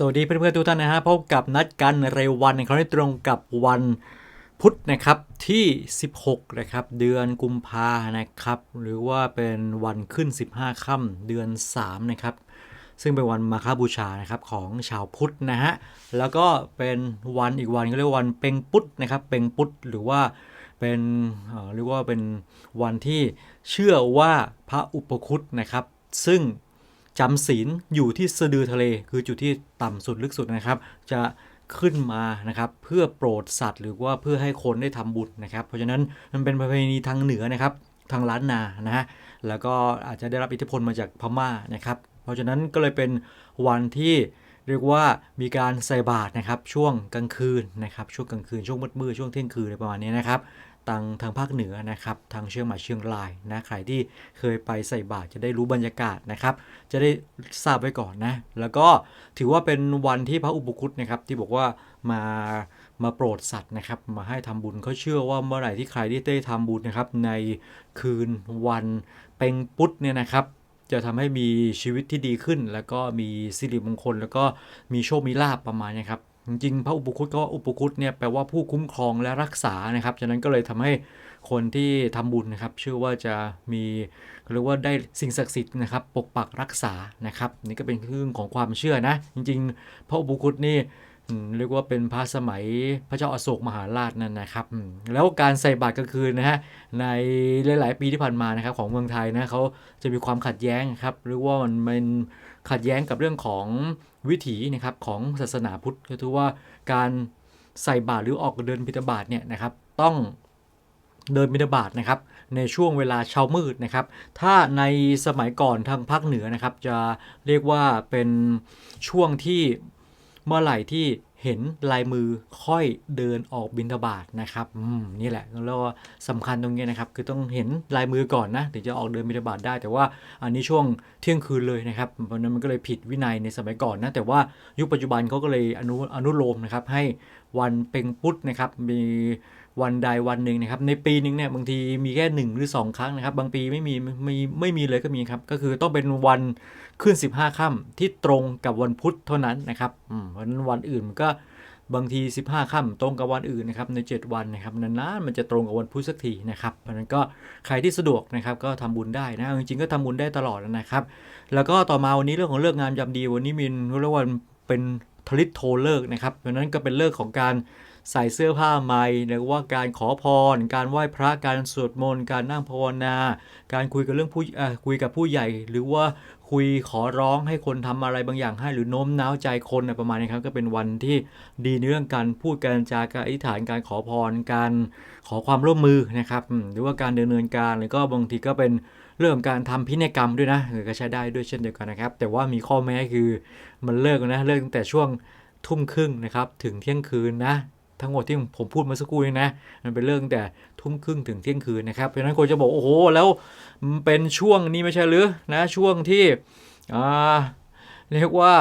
สวัสดีเพื่อนๆทุกท่านนะฮะพบกับนัดกันเร็ววันในครั้งนี้ตรงกับวันพุธนะครับที่ 16 นะครับ เดือนกุมภานะครับ หรือว่าเป็นวันขึ้น 15 ค่ำเดือน 3 นะครับ ซึ่งเป็นวันมาฆบูชานะครับของชาวพุทธนะฮะแล้วก็เป็นวันอีกวันก็เรียกวันเป็งปุตนะครับเป็งปุตหรือว่าเป็นเอ่อเรียกว่าเป็นวันที่เชื่อว่าพระอุปคุตนะครับ ซึ่ง จำศีลอยู่ที่สะดือทะเล คือจุดที่ต่ำสุดลึกสุดนะครับ จะขึ้นมานะครับเพื่อโปรดสัตว์หรือว่าเพื่อให้คนได้ทำบุญนะครับ เพราะฉะนั้นมันเป็นประเพณีทางเหนือนะครับทางล้านนานะฮะแล้วก็อาจจะได้รับอิทธิพลมาจากพม่านะครับ เพราะฉะนั้นก็เลยเป็นวันที่เรียกว่ามีการใส่บาตรนะครับช่วงกลางคืนนะครับช่วงกลางคืนช่วงมืดๆช่วงเที่ยงคืนอะไรประมาณนี้นะครับ ทางทางภาคเหนือนะครับ ทางเชียงใหม่เชียงรายนะใครที่เคยไปใส่บาตรจะได้รู้บรรยากาศนะครับ จะได้ทราบไว้ก่อนนะ แล้วก็ถือว่าเป็นวันที่พระอุปคุตนะครับที่บอกว่ามามาโปรดสัตว์นะครับมาให้ทำบุญเขาเชื่อว่าเมื่อไหร่ที่ใครที่ได้ทำบุญนะครับในคืนวันเป็งปุตเนี่ยนะครับจะทำให้มีชีวิตที่ดีขึ้น แล้วก็มีสิริมงคล แล้วก็มีโชคมีลาบประมาณนี้ครับ จริงพระอุปคุตก็ว่าอุปคุตเนี่ยแปลว่าผู้คุ้มครองและรักษานะครับ ฉะนั้นก็เลยทำให้คนที่ทำบุญนะครับ เชื่อว่าจะมีเรียกว่าได้สิ่งศักดิ์สิทธิ์นะครับ ปกปักรักษานะครับ นี่ก็เป็นเรื่องของความเชื่อนะ จริง ๆ พระอุปคุตนี่ เรียกว่าเป็นพระสมัยพระเจ้าอาโศกมหาราชนั่นนะครับ แล้วการใส่บาตรกลางคืนนะฮะในหลาย ๆ ปีที่ผ่านมานะครับของเมืองไทยนะเขาจะมีความขัดแย้งครับหรือว่ามันเป็นขัดแย้งกับเรื่องของวิถีนะครับของศาสนาพุทธก็คือว่าการใส่บาตรหรือออกเดินบิณฑบาตเนี่ยนะครับต้องเดินบิณฑบาตนะครับในช่วงเวลาเช้ามืดนะครับ ถ้าในสมัยก่อนทางภาคเหนือนะครับ จะเรียกว่าเป็นช่วงที่ เมื่อไหร่ที่เห็นลายมือค่อยเดินออกบินทบาทนะครับอืมนี่แหละแล้วก็สำคัญตรงนี้นะครับ คือต้องเห็นลายมือก่อนนะถึงจะออกเดินบินทบาทได้ แต่ว่าอันนี้ช่วงเที่ยงคืนเลยนะครับเพราะนั้นมันก็เลยผิดวินัยในสมัยก่อนนะแต่ว่ายุคปัจจุบันเขาก็เลยอนุอนุโลมนะครับให้วันเป็งปุตนะครับมี วันใดวันหนึ่งนะครับ ในปีหนึงเนี่ยบางทีมีแค่หนึ่งหรือ 2 ครั้งนะครับ บางปีไม่มีไม่ไม่มีเลยก็มีครับ ก็คือต้องเป็นวันขึ้น 15ค่ำที่ตรงกับวันพุธเท่านั้นนะครับอืมเพราะฉะนั้นวันอื่นมันก็บางที 15ค่ำตรงกับวันอื่นนะครับใน 7 วันนะครับนานๆมันจะตรงกับวันพุธสักทีนะครับเพราะนั้นก็ใครที่สะดวกนะครับก็ทำบุญได้นะจริงๆก็ทำบุญได้ตลอดนะครับ แล้วก็ต่อมาวันนี้เรื่องของเลิกงามยามดี วันนี้มีเรียกว่าเป็นทลิตโทเลิกนะครับเพราะนั้นก็เป็นเลิกของการ ใส่เสื้อผ้าใหม่หรือว่าการขอพร การไหว้พระการสวดมนต์การนั่งภาวนา การคุยกับเรื่องผู้คุยกับผู้ใหญ่ หรือว่าคุยขอร้องให้คนทำอะไรบางอย่างให้หรือโน้มน้าวใจคนนะประมาณนี้ครับก็เป็นวันที่ดีในเรื่องการพูดการจาการอธิษฐานการขอพรการขอความร่วมมือนะครับหรือว่าการดำเนินการหรือก็บางทีก็เป็นเรื่องการทำพินัยกรรมด้วยนะเออก็ใช้ได้ด้วยเช่นเดียวกันนะครับ แต่ว่ามีข้อแม้คือมันเลิกนะเลิกตั้งแต่ช่วงทุ่มครึ่งนะครับถึงเที่ยงคืนนะ ทั้งหมดที่ผมพูดเมาสักครู่นี้นะ มันเป็นเรื่องแต่ทุ่มครึ่งถึงเที่ยงคืนนะครับ เพราะฉะนั้นคนจะบอก โอ้โห แล้วมันเป็นช่วงนี้ไม่ใช่หรือนะช่วงที่เรียกว่า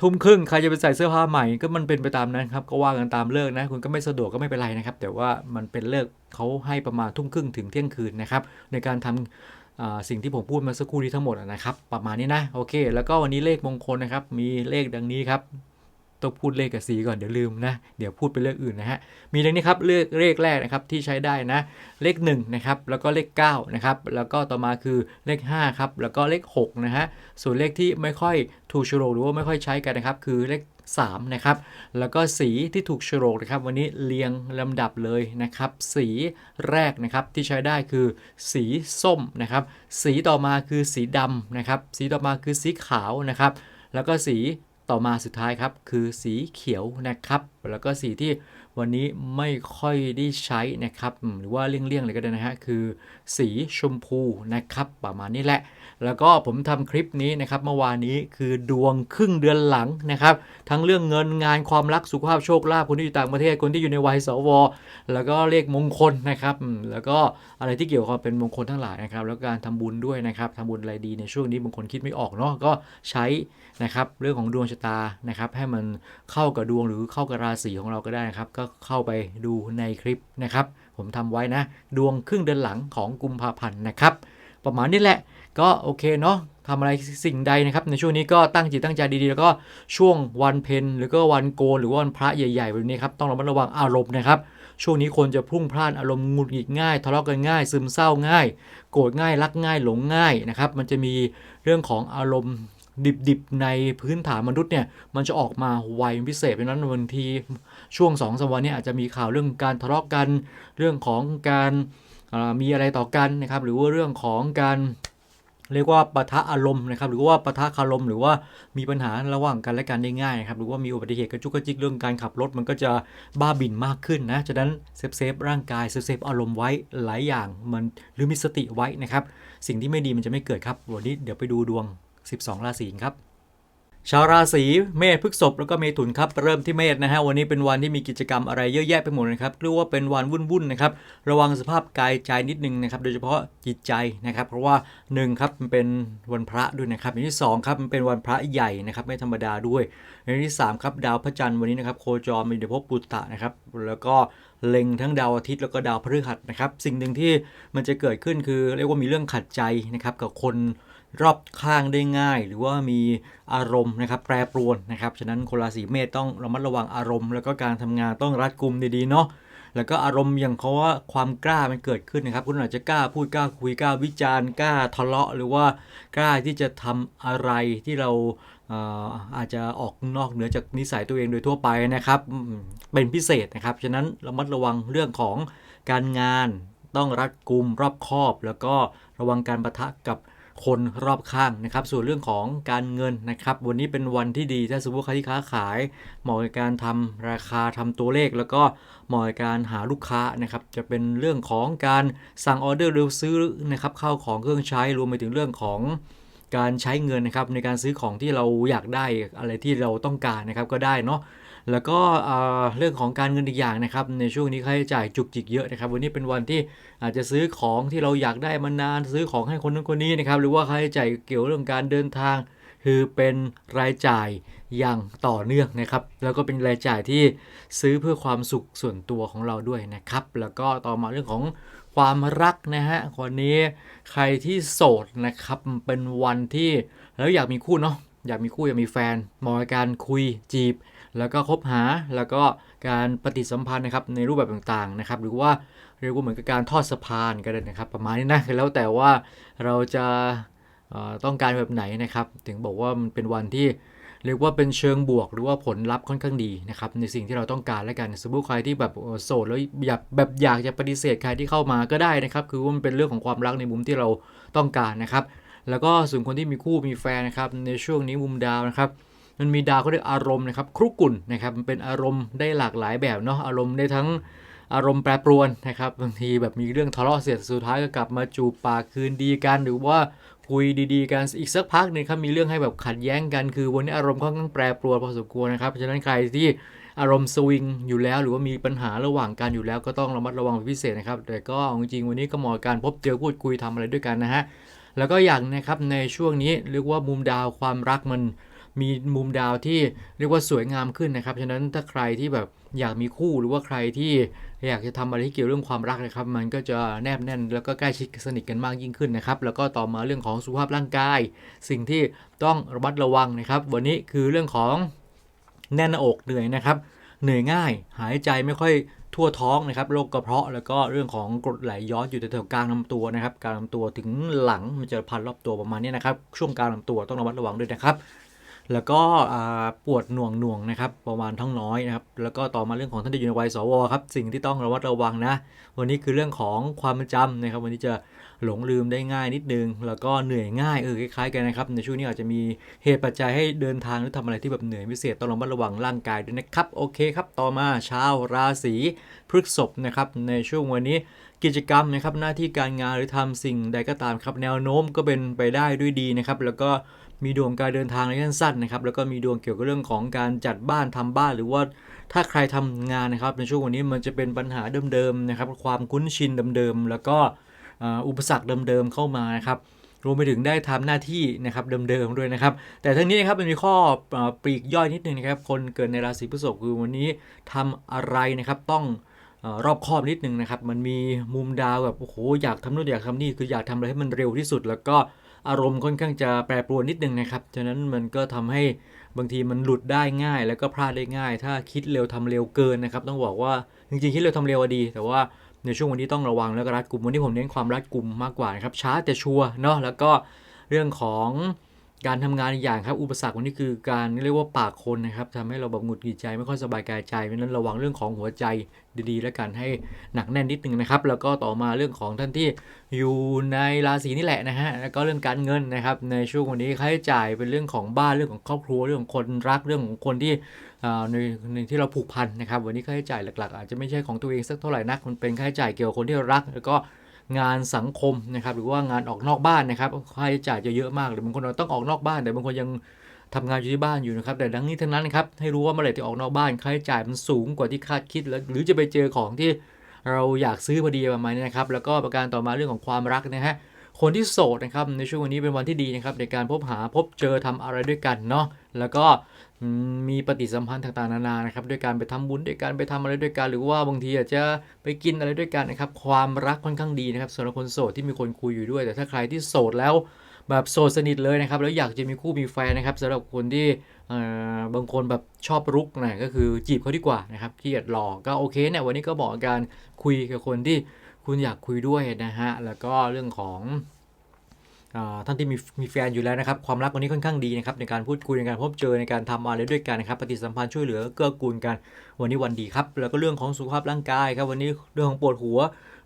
ทุ่มครึ่งใครจะไปใส่เสื้อผ้าใหม่ก็มันเป็นไปตามนั้นครับก็ว่ากันตามเลิกนะ คุณก็ไม่สะดวกก็ไม่เป็นไรนะครับ แต่ว่ามันเป็นเลิกเขาให้ประมาณทุ่มครึ่งถึงเที่ยงคืนนะครับในการทำอ่าสิ่งที่ผมพูดมาสักครู่นี้ทั้งหมดนะครับ ประมาณนี้นะโอเค แล้วก็วันนี้เลขมงคลนะครับ มีเลขดังนี้ครับ ต้องพูดเลขกับสีก่อนเดี๋ยวลืมนะ เดี๋ยวพูดเป็นเลขอื่นนะฮะ มีดังนี้ครับเลขเลขแรกนะครับที่ใช้ได้นะ เลข1นะครับ แล้วก็เลข9นะครับ แล้วก็ต่อมาคือเลข5ครับ แล้วก็เลข6นะฮะ ส่วนเลขที่ไม่ค่อยถูกโฉลกหรือว่าไม่ค่อยใช้กันนะครับ คือเลข3นะครับ แล้วก็สีที่ถูกโฉลกนะครับ วันนี้เรียงลำดับเลยนะครับ สีแรกนะครับที่ใช้ได้คือสีส้มนะครับ สีต่อมาคือสีดำนะครับ สีต่อมาคือสีขาวนะครับ แล้วก็สี ต่อมาสุดท้ายครับ คือสีเขียวนะครับ แล้วก็สีที่วันนี้ไม่ค่อยได้ใช้นะครับ หรือว่าเลี่ยงๆเลยก็ได้นะฮะคือ สีชมพูนะครับ ประมาณนี้แหละ แล้วก็ผมทำคลิปนี้นะครับเมื่อวานนี้คือดวงครึ่งเดือนหลังนะครับทั้งเรื่องเงินงานความรักสุขภาพโชคลาภคนที่อยู่ต่างประเทศคนที่อยู่ในวัยสว แล้วก็เลขมงคลนะครับแล้วก็อะไรที่เกี่ยวกับเป็นมงคลทั้งหลายนะครับแล้วการทำบุญด้วยนะครับทำบุญอะไรดีในช่วงนี้บางคนคิดไม่ออกเนาะก็ใช้นะครับเรื่องของดวงชะตานะครับให้มันเข้ากับดวงหรือเข้ากับราศีของเราก็ได้นะครับก็เข้าไปดูในคลิปนะครับผมทำไว้นะดวงครึ่งเดือนหลังของกุมภาพันธ์นะครับประมาณนี้แหละ ก็โอเคเนาะทำอะไรสิ่งใดนะครับ ในช่วงนี้ก็ตั้งจิตตั้งใจดีๆ แล้วก็ช่วงวันเพ็ญหรือก็วันโกนหรือว่าวันพระใหญ่ๆแบบนี้ครับต้องระมัดระวังอารมณ์นะครับ ช่วงนี้คนจะพุ่งพล่านอารมณ์หงุดหงิดง่ายทะเลาะกันง่าย ซึมเศร้าง่าย โกรธง่ายรักง่ายหลงง่ายนะครับมันจะมีเรื่องของอารมณ์ดิบๆ ในพื้นฐานมนุษย์เนี่ยมันจะออกมาไวพิเศษเพราะฉะนั้นบางทีช่วง2องสามวันเนี้อาจจะมีข่าวเรื่องการทะเลาะกัน เรื่องของการมีอะไรต่อกันนะครับหรือว่าเรื่องของการ เรียกว่าปะทะอารมณ์นะครับหรือว่าปะทะคารมหรือว่ามีปัญหาระหว่างกันและกันได้ง่ายนะครับหรือว่ามีอุบัติเหตุกระจุกกระจิกเรื่องการขับรถมันก็จะบ้าบินมากขึ้นนะฉะนั้นเซฟเซฟร่างกายเซฟเซฟอารมณ์ไว้หลายอย่างมันหรือมีสติไว้นะครับสิ่งที่ไม่ดีมันจะไม่เกิดครับวันนี้เดี๋ยวไปดูดวง 12 ราศีครับ ชาวราศีเมษพฤกษภแล้วก็เมถุนครับเริ่มที่เมษนะฮะวันนี้เป็นวันที่มีกิจกรรมอะไรเยอะแยะไปหมดนะครับเรียกว่าเป็นวันวุ่นๆนะครับระวังสภาพกายใจนิดนึงนะครับโดยเฉพาะจิตใจนะครับ เพราะว่า1ครับมันเป็นวันพระด้วยนะครับอย่างที่2ครับมันเป็นวันพระใหญ่นะครับไม่ธรรมดาด้วยอย่างที่3ครับดาวพระจันทร์วันนี้นะครับโคจรมีเดภพปุตตะนะครับแล้วก็เล็งทั้งดาวอาทิตย์แล้วก็ดาวพฤหัสนะครับสิ่งหนึ่งที่มันจะเกิดขึ้นคือ เรียกว่ามีเรื่องขัดใจนะครับกับคน รอบข้างได้ง่าย หรือว่ามีอารมณ์นะครับแปรปรวนนะครับฉะนั้นคนราศีเมษต้องระมัดระวังอารมณ์ แล้วก็การทำงานต้องรัดกุมดีๆเนาะแล้วก็อารมณ์อย่างเขาว่าความกล้ามันเกิดขึ้นนะครับ คุณอาจจะกล้าพูดกล้าคุยกล้าวิจารณ์กล้าทะเลาะ หรือว่ากล้าที่จะทำอะไรที่เราอาจจะออกนอกเหนือจากนิสัยตัวเองโดยทั่วไปนะครับ เป็นพิเศษนะครับ ฉะนั้นระมัดระวังเรื่องของการงานต้องรัดกุมรอบคอบ แล้วก็ระวังการประทะกับ คนรอบข้างนะครับ ส่วนเรื่องของการเงินนะครับ วันนี้เป็นวันที่ดีถ้าสมมติใครที่ค้าขาย เหมาะกับการทำราคาทำตัวเลข แล้วก็เหมาะกับการหาลูกค้านะครับ จะเป็นเรื่องของการสั่งออเดอร์หรือซื้อนะครับเข้าของเครื่องใช้รวมไปถึงเรื่องของการใช้เงินนะครับในการซื้อของที่เราอยากได้อะไรที่เราต้องการนะครับก็ได้เนาะ แล้วก็เรื่องของการเงินอีกอย่างนะครับ ในช่วงนี้ค่าใช้จ่ายจุกจิกเยอะนะครับ วันนี้เป็นวันที่อาจจะซื้อของที่เราอยากได้มานานซื้อของให้คนนั้นคนนี้นะครับ หรือว่าค่าใช้จ่ายเกี่ยวเรื่องการเดินทาง คือเป็นรายจ่ายอย่างต่อเนื่องนะครับ แล้วก็เป็นรายจ่ายที่ซื้อเพื่อความสุขส่วนตัวของเราด้วยนะครับ แล้วก็ต่อมาเรื่องของความรักนะฮะวันนี้ใครที่โสดนะครับเป็นวันที่แล้วอยากมีคู่เนาะอยากมีคู่อยากมีแฟนมาะกับการคุยจีบ แล้วก็คบหาแล้วก็การปฏิสัมพันธ์นะครับในรูปแบบต่างๆนะครับหรือว่าเรียกว่าเหมือนกับการทอดสะพานก็ได้นะครับ ประมาณนี้นะแล้วแต่ว่าเราจะต้องการแบบไหนนะครับ ถึงบอกว่ามันเป็นวันที่เรียกว่าเป็นเชิงบวกหรือว่าผลลัพธ์ค่อนข้างดีนะครับในสิ่งที่เราต้องการแล้วกันสมมติใครที่แบบโสดแล้วอยากแบบอยากจะปฏิเสธใครที่เข้ามาก็ได้นะครับ คือว่ามันเป็นเรื่องของความรักในมุมที่เราต้องการนะครับ แล้วก็ส่วนคนที่มีคู่มีแฟนนะครับในช่วงนี้มุมดาวนะครับ มันมีดาวเขาเรียกอารมณ์นะครับครุกุ่นนะครับมันเป็นอารมณ์ได้หลากหลายแบบเนาะอารมณ์ได้ทั้งอารมณ์แปรปรวนนะครับบางทีแบบมีเรื่องทะเลาะเสียสุดท้ายก็กลับมาจูบปากคืนดีกัน หรือว่าคุยดีๆกันอีกสักพักหนึ่งครับมีเรื่องให้แบบขัดแย้งกันคือวันนี้อารมณ์ค่อนข้างแปรปรวนพอสมควรนะครับฉะนั้นใครที่อารมณ์สวิงอยู่แล้ว หรือว่ามีปัญหาระหว่างกันอยู่แล้วก็ต้องระมัดระวังเป็นพิเศษนะครับ แต่ก็เอาจริงๆวันนี้ก็เหมาะกับการพบเจอพูดคุยทำอะไรด้วยกันนะฮะแล้วก็อย่างนะครับในช่วงนี้เรียกว่ามุมดาวความรักมัน มีมุมดาวที่เรียกว่าสวยงามขึ้นนะครับ ฉะนั้นถ้าใครที่แบบอยากมีคู่หรือว่าใครที่อยากจะทำอะไรที่เกี่ยวเรื่องความรักนะครับ มันก็จะแนบแน่น แล้วก็ใกล้ชิดสนิทกันมากยิ่งขึ้นนะครับ แล้วก็ต่อมาเรื่องของสุขภาพร่างกาย สิ่งที่ต้องระมัดระวังนะครับ วันนี้คือเรื่องของแน่นอกเหนื่อยนะครับ เหนื่อยง่าย หายใจไม่ค่อยทั่วท้องนะครับโรคกระเพาะแล้วก็เรื่องของกรดไหลย้อนอยู่แถวกลางลำตัวนะครับกลางลำตัวถึงหลังมันจะพันรอบตัวประมาณนี้นะครับ ช่วงกลางลำตัวต้องระมัดระวังด้วยนะครับ แล้วก็ปวดหน่วงหน่วงนะครับประมาณท้องน้อยนะครับแล้วก็ต่อมาเรื่องของท่านที่อยู่ในวัยสวครับสิ่งที่ต้องระมัดระวังนะ วันนี้คือเรื่องของความจำนะครับ วันนี้จะหลงลืมได้ง่ายนิดนึง แล้วก็เหนื่อยง่ายเออคล้ายๆกันนะครับในช่วงนี้อาจจะมีเหตุปัจจัยให้เดินทางหรือทำอะไรที่แบบเหนื่อยพิเศษต้องระมัดระวังร่างกายด้วยนะครับโอเคครับต่อมาชาวราศีพฤษภนะครับในช่วงวันนี้กิจกรรมนะครับหน้าที่การงานหรือทำสิ่งใดก็ตามครับแนวโน้มก็เป็นไปได้ด้วยดีนะครับแล้วก็ มีดวงการเดินทางระยะสั้นนะครับ แล้วก็มีดวงเกี่ยวกับเรื่องของการจัดบ้านทำบ้าน หรือว่าถ้าใครทำงานนะครับ ในช่วงวันนี้มันจะเป็นปัญหาเดิมๆนะครับ ความคุ้นชินเดิมๆ แล้วก็อุปสรรคเดิมๆ เข้ามานะครับ รวมไปถึงได้ทำหน้าที่นะครับเดิมๆ ด้วยนะครับ แต่ทั้งนี้นะครับมันมีข้อปลีกย่อยนิดนึงนะครับ คนเกิดในราศีพฤษภคือวันนี้ทำอะไรนะครับต้องรอบคอบนิดนึงนะครับ มันมีมุมดาวแบบโอ้โหอยากทำนู่นอยากทำนี่คืออยากทำอะไรให้มันเร็วที่สุด แล้วก็ อารมณ์ค่อนข้างจะแปรปรวนนิดนึงนะครับ ฉะนั้นมันก็ทำให้บางทีมันหลุดได้ง่าย แล้วก็พลาดได้ง่าย ถ้าคิดเร็วทำเร็วเกินนะครับ ต้องบอกว่าจริงๆ คิดเร็วทำเร็วดี แต่ว่าในช่วงวันนี้ต้องระวังแล้วก็รัดกลุ่มวันนี้ผมเน้นความรัดกลุ่มมากกว่านะครับช้าแต่ชัวร์เนาะแล้วก็เรื่องของ การทำงานอีกอย่างครับอุปสรรควันนี้คือการเรียกว่าปากคนนะครับทำให้เราแบบหงุดหงิดใจไม่ค่อยสบายกายใจเพราะนั้นระวังเรื่องของหัวใจดีๆ แล้วกันให้หนักแน่นนิดนึงนะครับ แล้วก็ต่อมาเรื่องของท่านที่อยู่ในราศีนี่แหละนะฮะแล้วก็เรื่องการเงินนะครับ ในช่วงวันนี้ค่าใช้จ่ายเป็นเรื่องของบ้านเรื่องของครอบครัวเรื่องของคนรักเรื่องของคนที่ในในที่เราผูกพันนะครับ วันนี้ค่าใช้จ่ายหลัก ๆ อาจจะไม่ใช่ของตัวเองสักเท่าไหร่นักมันเป็นค่าใช้จ่ายเกี่ยวกับคนที่เรารัก แล้วก็ งานสังคมนะครับหรือว่างานออกนอกบ้านนะครับค่าใช้จ่ายจะเยอะมากหรือบางคนเราต้องออกนอกบ้าน แต่บางคนยังทำงานอยู่ที่บ้านอยู่นะครับ แต่ทั้งนี้ทั้งนั้นนะครับให้รู้ว่าเมื่อไหร่ที่ออกนอกบ้านค่าใช้จ่ายมันสูงกว่าที่คาดคิดแล้วหรือจะไปเจอของที่เราอยากซื้อพอดีประมาณนี้นะครับ แล้วก็ประการต่อมาเรื่องของความรักนะฮะคนที่โสดนะครับในช่วงวันนี้เป็นวันที่ดีนะครับในการพบหาพบเจอทำอะไรด้วยกันเนาะแล้วก็ มีปฏิสัมพันธ์ต่างๆนานานะครับด้วยการไปทำบุญด้วยการไปทำอะไรด้วยกันหรือว่าบางทีอาจจะไปกินอะไรด้วยกันนะครับความรักค่อนข้างดีนะครับสำหรับคนโสดที่มีคนคุยอยู่ด้วย แต่ถ้าใครที่โสดแล้วแบบโสดสนิทเลยนะครับแล้วอยากจะมีคู่มีแฟนนะครับสำหรับคนที่บางคนแบบชอบรุกนะก็คือจีบเขาดีกว่านะครับที่เกียดหลอกก็โอเคเนี่ยวันนี้ก็บอกการคุยกับคนที่คุณอยากคุยด้วยนะฮะแล้วก็เรื่องของ ท่านที่มีมีแฟนอยู่แล้วนะครับ ความรักวันนี้ค่อนข้างดีนะครับในการพูดคุยในการพบเจอในการทำอะไรด้วยกันนะครับปฏิสัมพันธ์ช่วยเหลือเกื้อกูลกันวันนี้วันดีครับ แล้วก็เรื่องของสุขภาพร่างกายครับวันนี้เรื่องของปวดหัว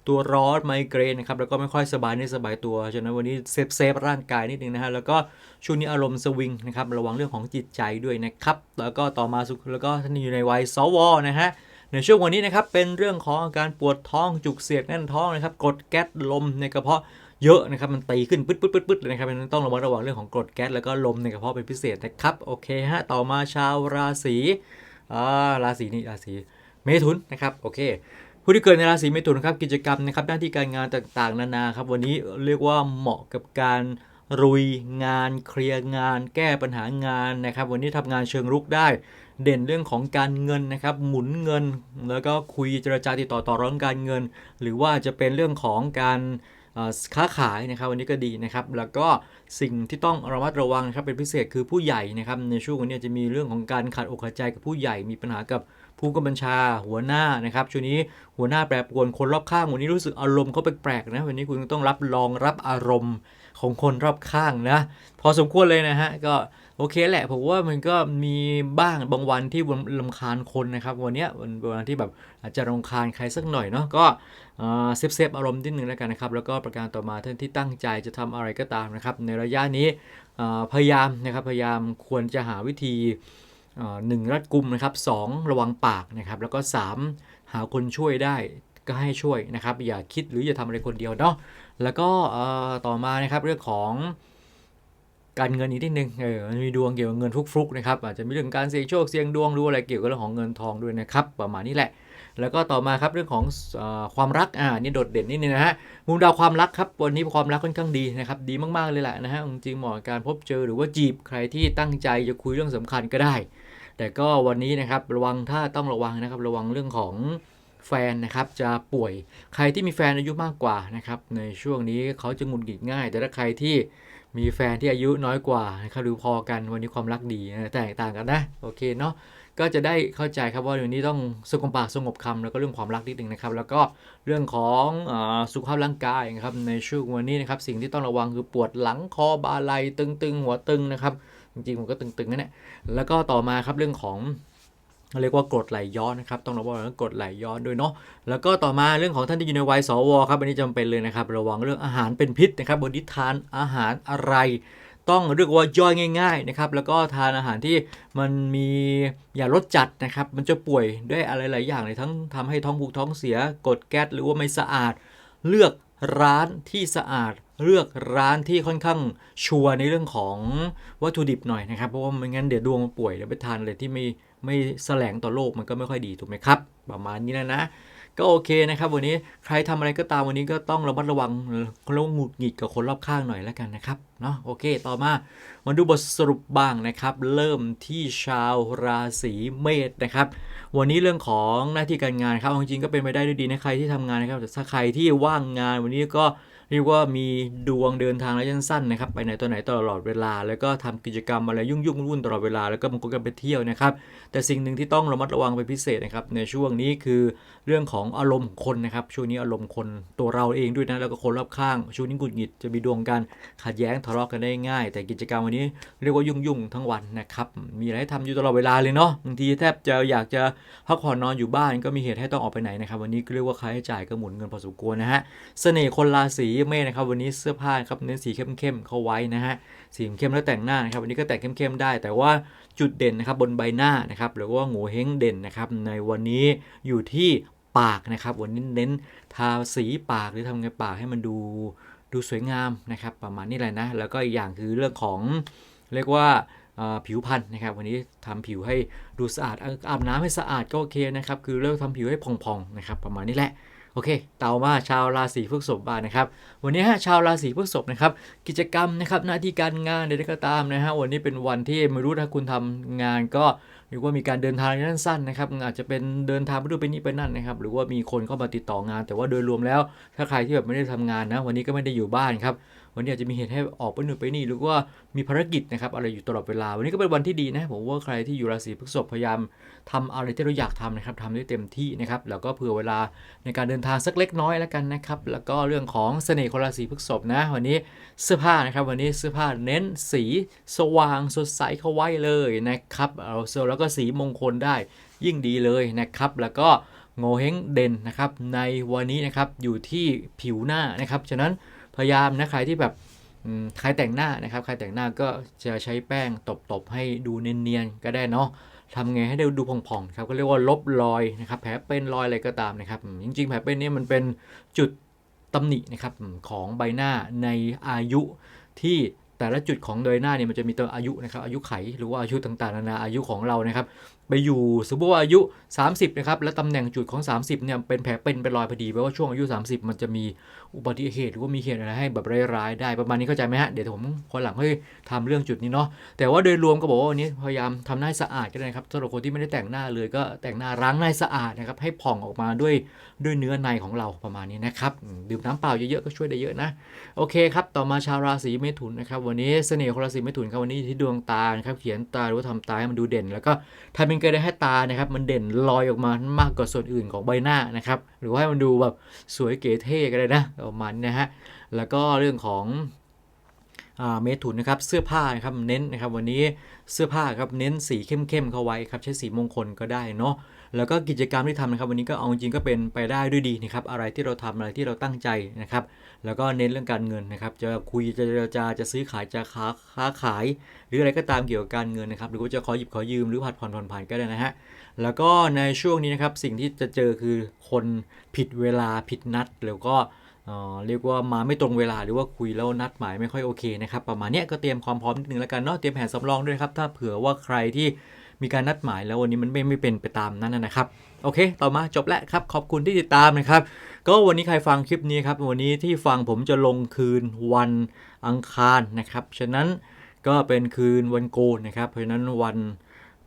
ตัวร้อนไมเกรนนะครับแล้วก็ไม่ค่อยสบายในสบายตัวฉะนั้นวันนี้เซฟเซฟร่างกายนิดนึงนะฮะแล้วก็ช่วงนี้อารมณ์สวิงนะครับระวังเรื่องของจิตใจด้วยนะครับแล้วก็ต่อมาสุขแล้วก็ท่านอยู่ในวัยสวนะฮะในช่วงวันนี้นะครับเป็นเรื่องของอาการปวดท้องจุกเสียดแน่นท้องนะครับกดแก๊สลมในกระเพาะ เยอะนะครับ มันตีขึ้นปึ๊ดปึ๊ดปึ๊ดปึ๊ดเลยนะครับนั้นต้องระมัดระวังเรื่องของกรดแก๊สแล้วก็ลมในกระเพาะเป็นพิเศษนะครับ โอเคฮะ ต่อมาชาวราศีอ่าราศีนี้ราศีเมถุนนะครับ โอเคผู้ที่เกิดในราศีเมถุนครับกิจกรรมนะครับหน้าที่การงานต่างๆ นานาครับวันนี้เรียกว่าเหมาะกับการรุยงานเคลียร์งาน แก้ปัญหางานนะครับ วันนี้ทำงานเชิงรุกได้ เด่นเรื่องของการเงินนะครับ หมุนเงิน แล้วก็คุยเจรจาติดต่อต่อรองการเงิน หรือว่าจะเป็นเรื่องของการ ค้าขายนะครับวันนี้ก็ดีนะครับ แล้วก็สิ่งที่ต้องระมัดระวังนะครับเป็นพิเศษคือผู้ใหญ่นะครับในช่วงนนี้จะมีเรื่องของการขาดอกขาดใจกับผู้ใหญ่มีปัญหากับผู้กำบัญชาหัวหน้านะครับช่วงนี้หัวหน้าแปรปรวนคนรอบข้างวันนี้รู้สึกอารมณ์เขาแปลกๆนะวันนี้คุณต้องรับรองรับอารมณ์ของคนรอบข้างนะพอสมควรเลยนะฮะก็ โอเคแหละผมว่ามันก็มีบ้างบางวันที่ลำคาญคนนะครับ วันเนี้ยวันวันที่แบบอาจจะรำคาญใครสักหน่อยเนาะก็เซฟเซฟอารมณ์นิดนึงแล้วกันนะครับ แล้วก็ประการต่อมาท่านที่ตั้งใจจะทำอะไรก็ตามนะครับ ในระยะนี้พยายามนะครับพยายามควรจะหาวิธีหนึ่งรัดกุมนะครับสองระวังปากนะครับแล้วก็สามหาคนช่วยได้ก็ให้ช่วยนะครับ อย่าคิดหรืออย่าทำอะไรคนเดียวเนาะแล้วก็ต่อมานะครับเรื่องของ การเงินอีกนิดนึงเออมันมีดวงเกี่ยวกับเงินฟุกๆนะครับอาจจะมีเรื่องการเสี่ยงโชคเสี่ยงดวงดูอะไรเกี่ยวกับเรื่องของเงินทองด้วยนะครับประมาณนี้แหละ แล้วก็ต่อมาครับเรื่องของอความรักอ่านี่โดดเด่นนิดนึงนะฮะมุมดาวความรักครับวันนี้ความรักค่อนข้างดีนะครับดีมากๆเลยแหละนะฮะจริงเหมาะกับการพบเจอหรือว่าจีบใครที่ตั้งใจจะคุยเรื่องสำคัญก็ได้ แต่ก็วันนี้นะครับระวังถ้าต้องระวังนะครับระวังเรื่องของแฟนนะครับจะป่วยใครที่มีแฟนอายุมากกว่านะครับในช่วงนี้เขาจะงุดหงิดง่าย แต่ถ้าใครที่ มีแฟนที่อายุน้อยกว่านะครับหรือพอกันวันนี้ความรักดีแตกต่างกันนะโอเคเนาะก็จะได้เข้าใจครับว่าวันนี้ต้องสงบปากสงบคำแล้วก็เรื่องความรักนิดนึงนะครับ แล้วก็เรื่องของออสุขภาพร่างกายนะครับในช่วงวันนี้นะครับสิ่งที่ต้องระวังคือปวดหลังคอบ่าไหล่ตึงๆ หัวตึงนะครับจริงๆผมก็ตึงๆนั่นแหละแล้วก็ต่อมาครับเรื่องของ เรียกว่ากดไหลย้อนนะครับต้องระวังเรื่องกดไหลย้อนด้วยเนาะแล้วก็ต่อมาเรื่องของท่านที่อยู่ในวัยสวครับอันนี้จำเป็นเลยนะครับระวังเรื่องอาหารเป็นพิษนะครับบนที่ทานอาหารอะไร ต้องเรียกว่าย่อยง่ายๆนะครับแล้วก็ทานอาหารที่มันมีอย่ารสจัดนะครับมันจะป่วยด้วยอะไรหลายอย่างเลยทั้งทำให้ท้องผูกท้องเสียกดแก๊สหรือว่าไม่สะอาด เลือกร้านที่สะอาดเลือกร้านที่ค่อนข้างชัวร์ในเรื่องของวัตถุดิบหน่อยนะครับ เพราะว่าไม่งั้นเดี๋ยวดวงป่วยเดี๋ยวไปทานอะไรที่ไม่ ไม่แสลงต่อโลกมันก็ไม่ค่อยดีถูกไหมครับประมาณนี้แล้วนะ ก็โอเคนะครับ วันนี้ใครทำอะไรก็ตามวันนี้ก็ต้องระมัดระวังเขาเรียกว่าหงุดหงิดกับคนรอบข้างหน่อยแล้วกันนะครับเนาะโอเค ต่อมามาดูบทสรุปบ้างนะครับ เริ่มที่ชาวราศีเมษนะครับ วันนี้เรื่องของหน้าที่การงานครับเอาจริงๆก็เป็นไปได้ด้วยดีนะใครที่ทำงานนะครับแต่ถ้าใครที่ว่างงานวันนี้ก็ เรียกว่ามีดวงเดินทางระยะสั้นนะครับไปไหนตัวไหนตลอดเวลา แล้วก็ทำกิจกรรมอะไรยุ่งๆวุ่นตลอดเวลาแล้วก็บางคนก็ไปเที่ยวนะครับ แต่สิ่งหนึ่งที่ต้องระมัดระวังเป็นพิเศษนะครับในช่วงนี้คือเรื่องของอารมณ์คนนะครับช่วงนี้อารมณ์คนตัวเราเองด้วยนะแล้วก็คนรอบข้างช่วงนี้หงุดหงิดจะมีดวงกันขัดแย้งทะเลาะกันได้ง่าย แต่กิจกรรมวันนี้เรียกว่ายุ่งๆทั้งวันนะครับมีอะไรให้ทำอยู่ตลอดเวลาเลยเนาะบางทีแทบจะอยากจะพักผ่อนนอนอยู่บ้านก็มีเหตุให้ต้องออกไปไหนนะครับวันนี้เรียกว่าค่าใช้จ่ายก็หมุนเงินพอสมควรนะฮะเสน่ห์คนราศีเมษนะครับวันนี้เสื้อผ้าครับเน้นสีเข้มๆเข้าไว้นะฮะสีเข้มแล้วแต่งหน้านะครับวันนี้ก็แต่งเข้มๆได้ แต่ว่าจุดเด่นนะครับบนใบหน้านะครับหรือว่าโง่เฮงเด่นนะครับในวันนี้อยู่ที่ปากนะครับวันนี้เน้นทาสีปากหรือทำไงปากให้มันดูดูสวยงามนะครับประมาณนี้แหละนะแล้วก็อีกอย่างคือเรื่องของเรียกว่าผิวพรรณนะครับวันนี้ทำผิวให้ดูสะอาดอาบน้ำให้สะอาดก็โอเคนะครับคือเลิกทำผิวให้ผ่องๆนะครับประมาณนี้แหละ โอเค ต่อมาชาวราศีพฤษภบ้างนะครับ วันนี้ฮะชาวราศีพฤษภนะครับ กิจกรรมนะครับหน้าที่การงานใดก็ตามนะฮะวันนี้เป็นวันที่ไม่รู้ถ้าคุณทำงานก็หรือว่ามีการเดินทางระยะสั้นนะครับอาจจะเป็นเดินทางไปดูไปนี่ไปนั่นนะครับหรือว่ามีคนเข้ามาติดต่องาน แต่ว่าโดยรวมแล้ว ถ้าใครที่แบบไม่ได้ทำงานนะวันนี้ก็ไม่ได้อยู่บ้านครับ วันนี้อาจจะมีเหตุให้ออกไปนู่นไปนี่หรือว่ามีภารกิจนะครับอะไรอยู่ตลอดเวลา วันนี้ก็เป็นวันที่ดีนะผมว่าใครที่อยู่ราศีพฤษภพยายามทำอะไรที่เราอยากทำนะครับทำได้เต็มที่นะครับแล้วก็เผื่อเวลาในการเดินทางสักเล็กน้อยแล้วกันนะครับแล้วก็เรื่องของเสน่ห์คนราศีพฤษภนะ วันนี้เสื้อผ้านะครับวันนี้เสื้อผ้าเน้นสีสว่างสดใสเข้าไว้เลยนะครับเอาเซลแล้วก็สีมงคลได้ยิ่งดีเลยนะครับ แล้วก็โงเฮงเด่นนะครับในวันนี้นะครับอยู่ที่ผิวหน้านะครับ ฉะนั้น พยายามนะใครที่แบบใครแต่งหน้านะครับใครแต่งหน้าก็จะใช้แป้งตบๆให้ดูเนียนๆก็ได้เนาะทำไงให้ได้ดูผ่องๆครับก็เรียกว่าลบรอยนะครับแผลเป็นรอยอะไรก็ตามนะครับ จริงๆ แผลเป็นนี่มันเป็นจุดตำหนินะครับของใบหน้าในอายุที่ แต่ละจุดของใบหน้าเนี่ยมันจะมีตัวอายุนะครับอายุไขหรือว่าอายุต่างๆนานาอายุของเรานะครับไปอยู่สมมติว่าอายุ 30นะครับแล้วตำแหน่งจุดของ 30เนี่ยเป็นแผลเป็นเป็นรอยพอดีแปลว่าช่วงอายุ 30 มันจะมีอุบัติเหตุหรือว่ามีเหตุอะไรให้แบบร้ายๆได้ประมาณนี้เข้าใจไหมฮะเดี๋ยวผมคนหลังให้ทำเรื่องจุดนี้เนาะแต่ว่าโดยรวมก็บอกว่าวันนี้พยายามทำหน้าสะอาดก็ได้นะครับสำหรับคนที่ไม่ได้แต่งหน้าเลยก็แต่งหน้าล้างหน้าสะอาดนะครับให้ผ่องออกมาด้วยด้วยเนื้อในของเราประมาณนี้นะครับดื่มน้ำเปล่าเยอะๆก็ช่วยได้เยอะนะโอเคครับต่อมาชาวราศีเมถุนนะครับวันนี้เสน่ห์ของราศีเมถุนครับวันนี้ที่ดวงตานะครับเขียนตาหรือว่าทำตาให้มันดูเด่น แล้วก็ทำเป็นก็ได้ให้ตานะครับมันเด่นลอยออกมามากกว่าส่วนอื่นของใบหน้านะครับหรือว่าให้มันดูแบบสวยเก๋เท่ก็ได้นะประมาณนี้นะฮะแล้วก็เรื่องของเมถุนนะครับเสื้อผ้านะครับเน้นนะครับวันนี้เสื้อผ้าครับเน้นสีเข้มๆเข้าไว้ครับใช้สีมงคลก็ได้เนาะ แล้วก็กิจกรรมที่ทำนะครับ วันนี้ก็เอาจริงก็เป็นไปได้ด้วยดีนะครับ อะไรที่เราทำอะไรที่เราตั้งใจนะครับ แล้วก็เน้นเรื่องการเงินนะครับ จะคุยจะเจรจาจะซื้อขายจะค้าค้าขาย หรืออะไรก็ตามเกี่ยวกับการเงินนะครับ หรือว่าจะขอหยิบขอยืมหรือผัดผ่อนผ่อนผันก็ได้นะฮะ แล้วก็ในช่วงนี้นะครับสิ่งที่จะเจอคือคนผิดเวลาผิดนัดแล้วก็เรียกว่ามาไม่ตรงเวลาหรือว่าคุยแล้วนัดหมายไม่ค่อยโอเคนะครับประมาณเนี้ยก็เตรียมความพร้อมนิดนึงแล้วกันเนาะเตรียมแผนสำรองด้วยครับถ้าเผื่อว่าใครที่ มีการนัดหมายแล้ววันนี้มันไม่ไม่เป็นไปตามนั้นนะครับ โอเค ต่อมาจบแล้วครับ ขอบคุณที่ติดตามนะครับ ก็วันนี้ใครฟังคลิปนี้ครับวันนี้ที่ฟังผมจะลงคืนวันอังคารนะครับ ฉะนั้นก็เป็นคืนวันโกนนะครับ เพราะฉะนั้นวัน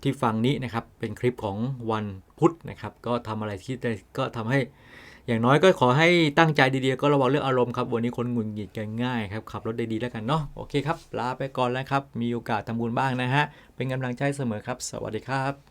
ที่ฟังนี้นะครับเป็นคลิปของวันพุธนะครับ ก็ทำอะไรที่ก็ทำให้ อย่างน้อยก็ขอให้ตั้งใจดีๆ ก็ระวังเรื่องอารมณ์ครับ วันนี้คนหงุดหงิดกันง่ายครับ ขับรถได้ดีแล้วกันเนาะ โอเคครับ ลาไปก่อนแล้วครับ มีโอกาสทำบุญบ้างนะฮะ เป็นกำลังใจเสมอครับ สวัสดีครับ